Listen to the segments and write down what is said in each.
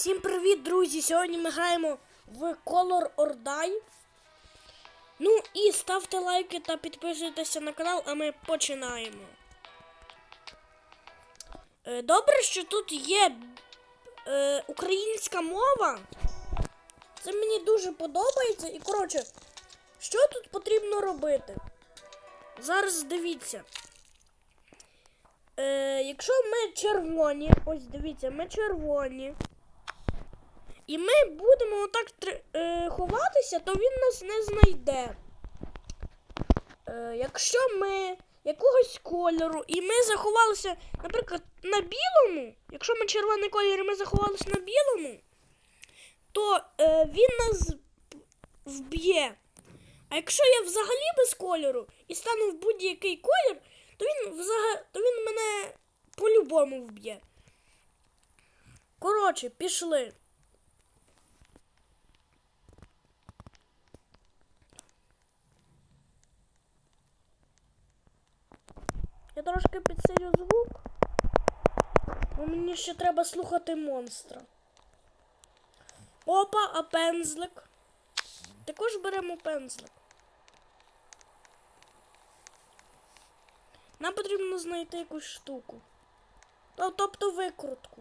Всім привіт, друзі! Сьогодні ми граємо в Color or Die. Ну і ставте лайки та підписуйтеся на канал, а ми починаємо. Е, Добре, що тут є е, українська мова. Це мені дуже подобається. І коротше, що тут потрібно робити? Зараз дивіться. Е, якщо ми червоні, ось дивіться, ми червоні. І ми будемо отак е, ховатися, то він нас не знайде. Е, якщо ми якогось кольору і ми заховалися, наприклад, на білому, якщо ми червоний колір і ми заховалися на білому, то е, він нас вб'є. А якщо я взагалі без кольору і стану в будь-який колір, то він взагалі то він мене по-любому вб'є. Коротше, пішли. Я трошки підсилю звук, бо мені ще треба слухати монстра. Опа, а пензлик. Також беремо пензлик. Нам потрібно знайти якусь штуку. Ну, тобто викрутку.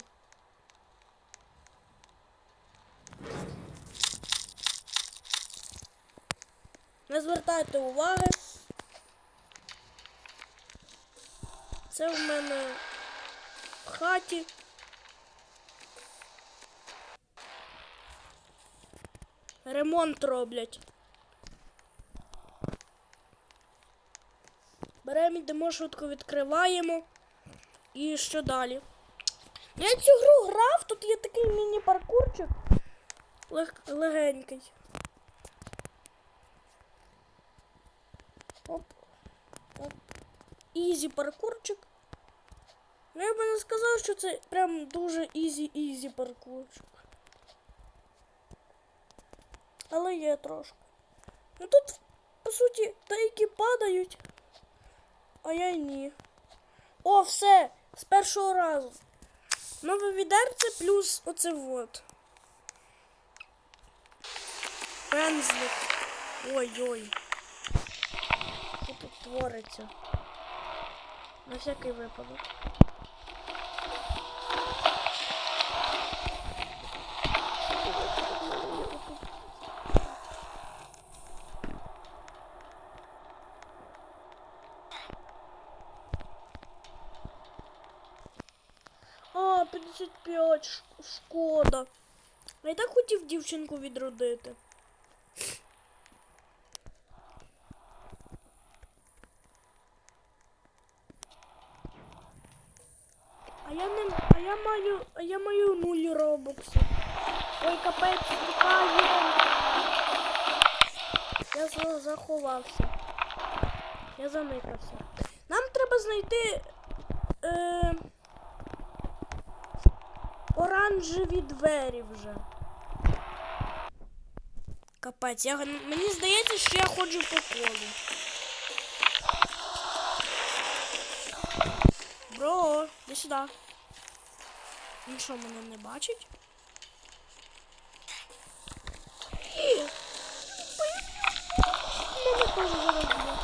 Не звертайте уваги. Це в мене в хаті. Ремонт роблять. Беремо, йдемо швидко відкриваємо. І що далі? Я цю гру грав, тут є такий міні-паркурчик. Лег... Легенький. Оп. Оп. Ізі паркурчик. Ну, я би не сказав, що це прям дуже ізі-ізі паркурчик. Але є трошки. Ну тут, по суті, деякі падають. А я й ні. О, все! З першого разу. Нове відерце плюс оце вот. Пензлик. Ой-ой. Що тут твориться? На всякий випадок. А, 55, ш- шкода. Я так хотів дівчинку відродити. А я не. А я маю. А я маю нуль робоксів. Ой, капець, тікає. Я заховався. Я заникався. Нам треба знайти. Е, оранжеві двері вже. Капець, я, мені здається, що я ходжу по колу. Бро, іди сюди. Він що, мене не бачить? І! Мене теж зараз б'є.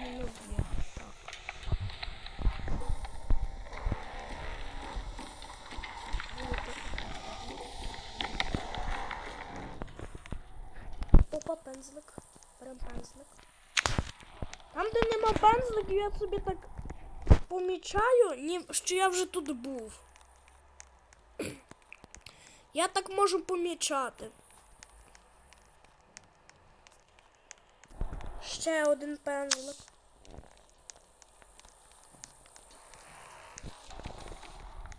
Мене б'є. Так. Опа, пензлик. Берем пензлик. Там, де нема пензликів, я собі так помічаю, ні, що я вже тут був. Я так можу помічати. Ще один пензлик.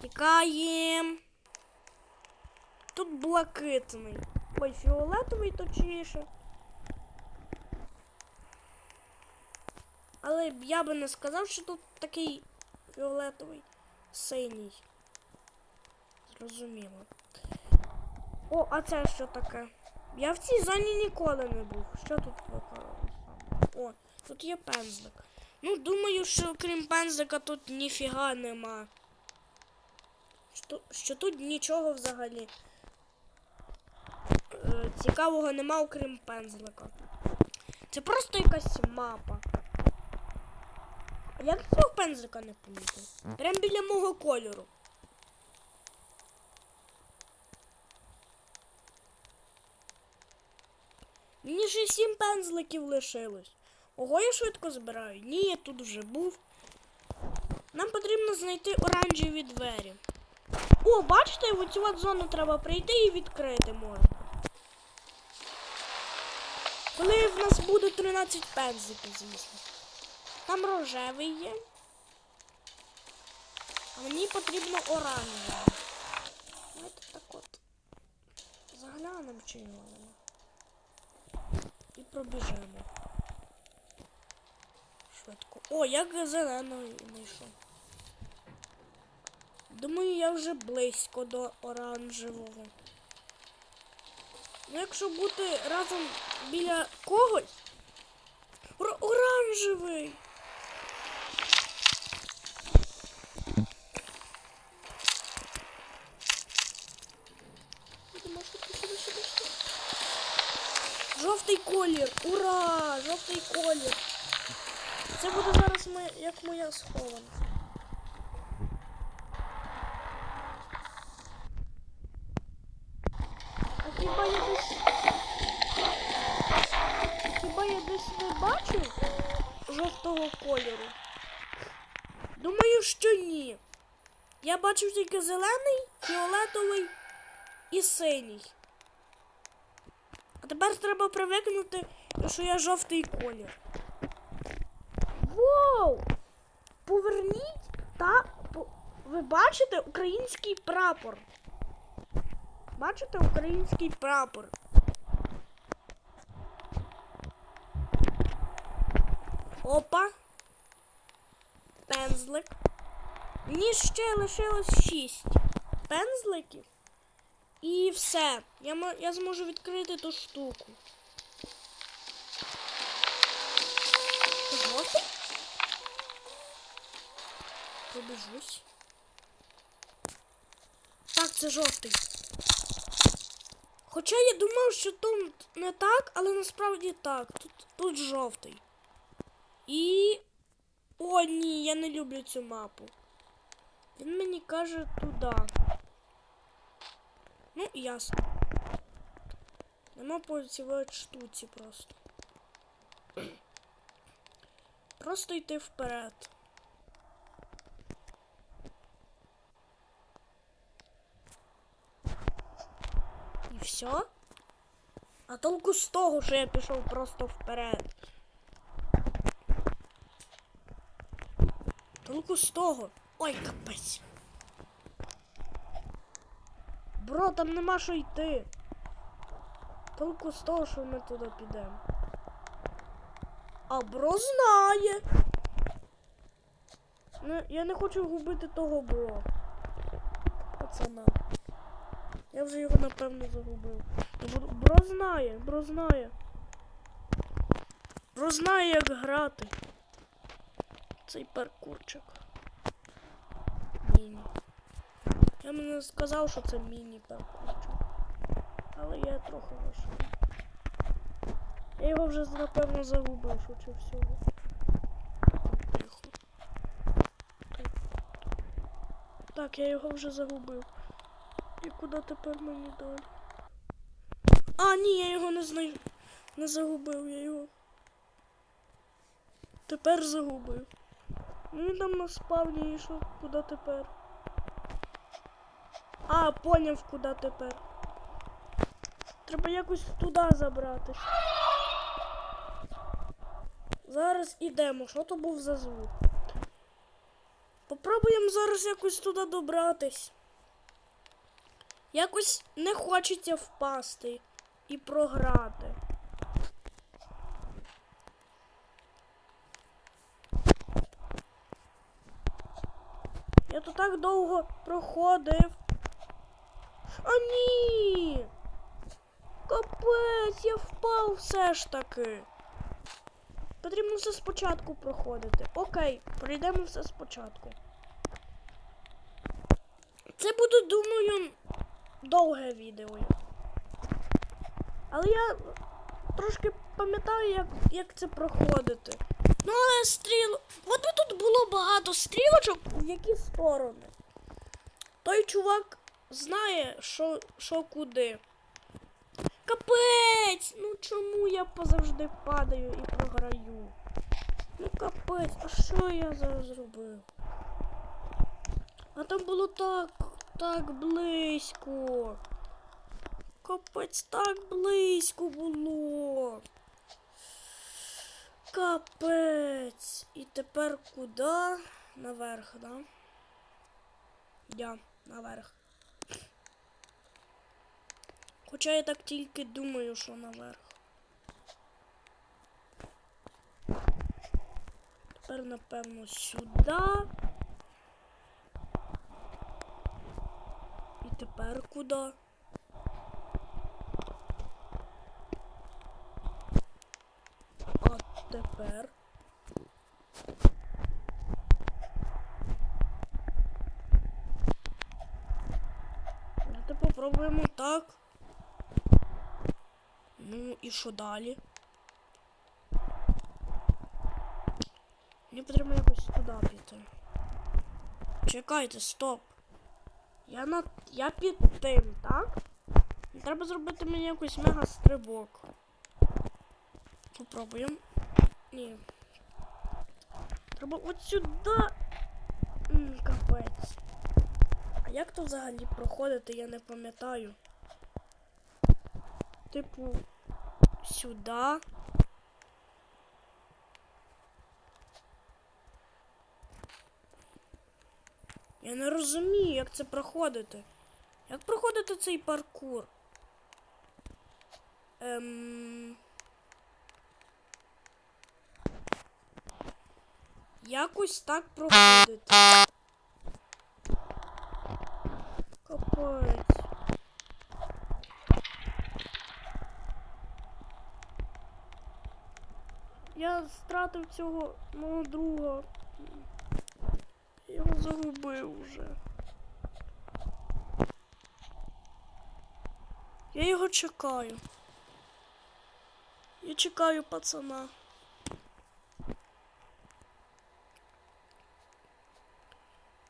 Тікаєм. Тут блакитний. Ой, фіолетовий точніше. Але я би не сказав, що тут такий фіолетовий синій. Зрозуміло. О, а це що таке? Я в цій зоні ніколи не був. Що тут виконано? О, тут є пензлик. Ну, думаю, що крім пензлика тут ніфіга нема. що, що тут нічого взагалі е, цікавого нема, окрім пензлика. Це просто якась мапа. Як цього пензлика не помітив? Прям біля мого кольору. Мені ще сім пензликів лишилось. Ого, я швидко збираю. Ні, я тут вже був. Нам потрібно знайти оранжеві двері. О, бачите, в цю от зону треба прийти і відкрити можна. Коли в нас буде 13 пензликів, звісно. Там рожевий є. А мені потрібно оранжевий. Давайте так от. Заглянемо чи його. І пробіжимо. Швидко. О, як зелений знайшов. Думаю, я вже близько до оранжевого. Ну, якщо бути разом біля когось. Оранжевий! Сюди, сюди, сюди, сюди, сюди. Жовтий колір! Ура! Жовтий колір! Це буде зараз моя, як моя схованка. А хіба я десь. Хіба я десь не бачу жовтого кольору? Думаю, що ні. Я бачив тільки зелений, фіолетовий і синій. А тепер треба привикнути, що я жовтий колір. Воу! Поверніть та. Ви бачите український прапор? Бачите український прапор? Опа. Пензлик. Мені ще лишилось 6 пензликів. І все. Я, я зможу відкрити ту штуку. Ти жовтий? Пробіжусь. Так, це жовтий. Хоча я думав, що тут не так, але насправді так. Тут, тут жовтий. І. О, ні, я не люблю цю мапу. Він мені каже туди. Ну, ясно. Нема по цій от штуці просто. Просто йти вперед. І все? А толку з того, що я пішов просто вперед. Толку з того. Ой, капець. Бро, там нема що йти. Толку з того, що ми туди підемо. А бро знає. Ну, я не хочу губити того бро. Пацана. Я вже його напевно загубив. Ну, Бро, бро знає, бро знає. Бро знає, як грати. Цей паркурчик. Міні. Я мені сказав, що це міні-паркурчик. Але я трохи вийшов. Я його вже напевно загубив, шучу всього. Так, я його вже загубив. І куди тепер мені далі? А, ні, я його не знаю. Не загубив, я його. Тепер загубив. Ну він там на спавні і що, куди тепер? А, поняв, куди тепер. Треба якось туди забратись. Зараз ідемо. Що то був за звук? Попробуємо зараз якось туди добратись. Якось не хочеться впасти і програти. Я тут так довго проходив. А ні! Капець, я впав все ж таки. Потрібно все спочатку проходити. Окей, пройдемо все спочатку. Це буде, думаю, довге відео. Але я трошки пам'ятаю, як, як це проходити. Ну, але стріл. От тут було багато стрілочок, в які сторони. Той чувак знає, що, що куди. Капець! Ну чому я позавжди падаю і програю? Ну капець, а що я зараз зробив? А там було так, так близько. Капець, так близько було. Капець. І тепер куди? Наверх, да? Я наверх. Хоча я так тільки думаю, що наверх. Тепер, напевно, сюди. І тепер куди? А тепер. Давайте попробуємо так. Ну і що далі? Мені потрібно якось туди піти. Чекайте, стоп. Я на. Я під тим, так? Треба зробити мені якийсь мега стрибок. Попробуємо. Ні. Треба от сюди. М, Капець. А як то взагалі проходити, я не пам'ятаю. Типу, сюди. Я не розумію, як це проходити. Як проходити цей паркур? Ем... Якось так проходити. Капець. Я стратив цього мого друга. Його загубив вже. Я його чекаю. Я чекаю пацана.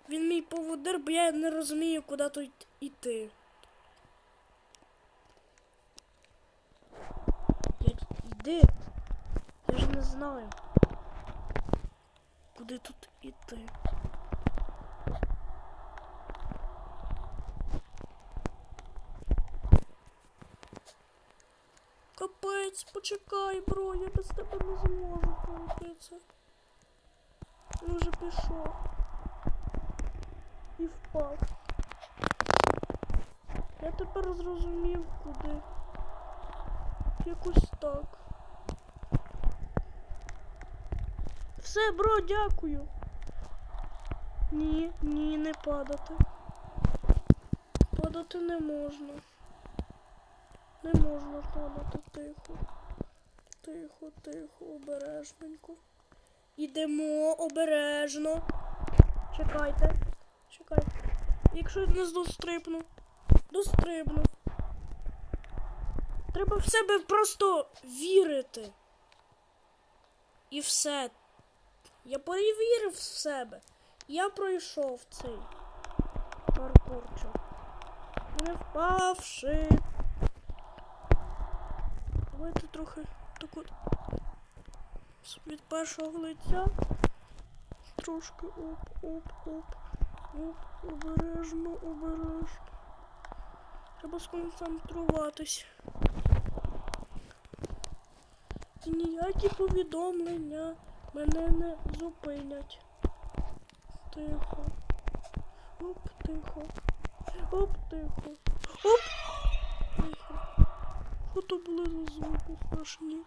Він мій поводир, бо я не розумію, куди тут іти. Я йди. Я не знаю. Куди тут іти? Капець, почекай, бро, я без тебе не зможу пройти. Він вже пішов. І впав. Я тепер зрозумів, куди. Якось так. Все, бро, дякую. Ні, ні, не падати. Падати не можна. Не можна падати тихо. Тихо, тихо, обережненько. Ідемо обережно. Чекайте. Чекайте. Якщо я не дострибну. Дострибну. Треба в себе просто вірити. І все. Я перевірив в себе. Я пройшов цей паркурчик. Не впавши. Давайте трохи так от від першого лиця. Трошки оп, оп, оп. Оп, обережно, обережно. Треба сконцентруватись. І ніякі повідомлення мене не зупинять. Тихо. Оп, тихо. Оп, тихо. Оп! Тихо. Що то були за звуки страшні?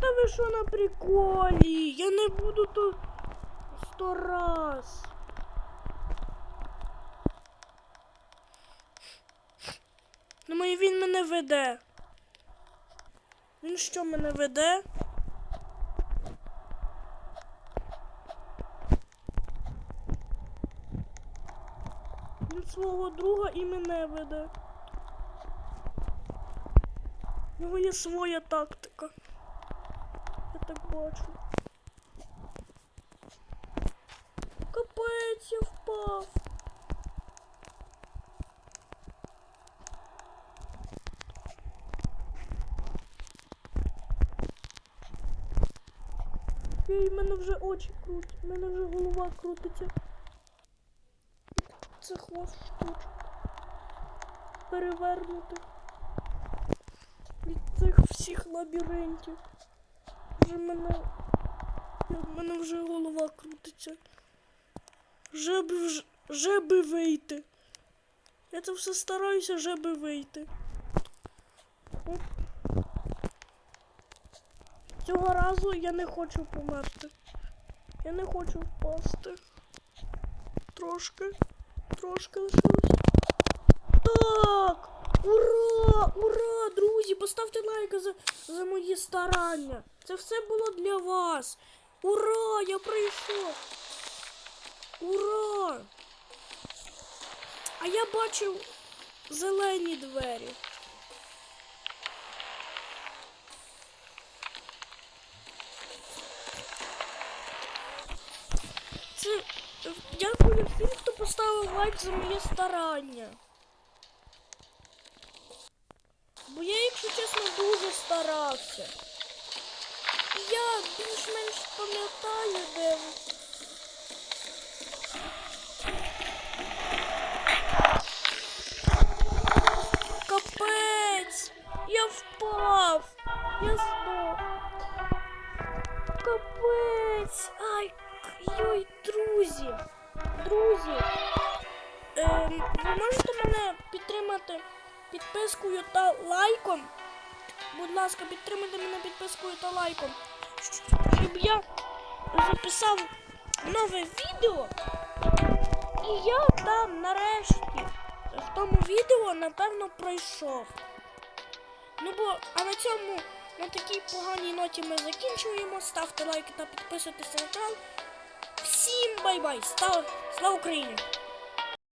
Та ви що на приколі? Я не буду тут сто раз. Думаю, він мене веде. Він що мене веде? Свого друга і мене веде. У нього є своя тактика. Я так бачу. Капець, я впав. Ей, в мене вже очі крутять, в мене вже голова крутиться. Це хвост штучок. Перевернути. Від цих всіх лабіринтів. Вже мене. В мене вже голова крутиться. Вже би, вж- вже би вийти. Я це все стараюся, вже би вийти. Оп. Цього разу я не хочу померти. Я не хочу впасти. Трошки. Трошки лишилось. Так! Ура! Ура! Друзі! Поставте лайк за, за мої старання. Це все було для вас. Ура! Я прийшов! Ура! А я бачив зелені двері. Це дякую всім, хто поставив лайк за моє старання. Бо я, якщо чесно, дуже старався. І Я більш-менш пам'ятаю, де. Капець! Я впав! Я Друзі! Ем, ви можете мене підтримати підпискою та лайком? Будь ласка, підтримайте мене підпискою та лайком. Щоб я записав нове відео. І я там нарешті в тому відео напевно пройшов. Ну бо, а на цьому, на такій поганій ноті ми закінчуємо. Ставте лайки та підписуйтесь на канал. Всім бай-бай! Слава, Україні!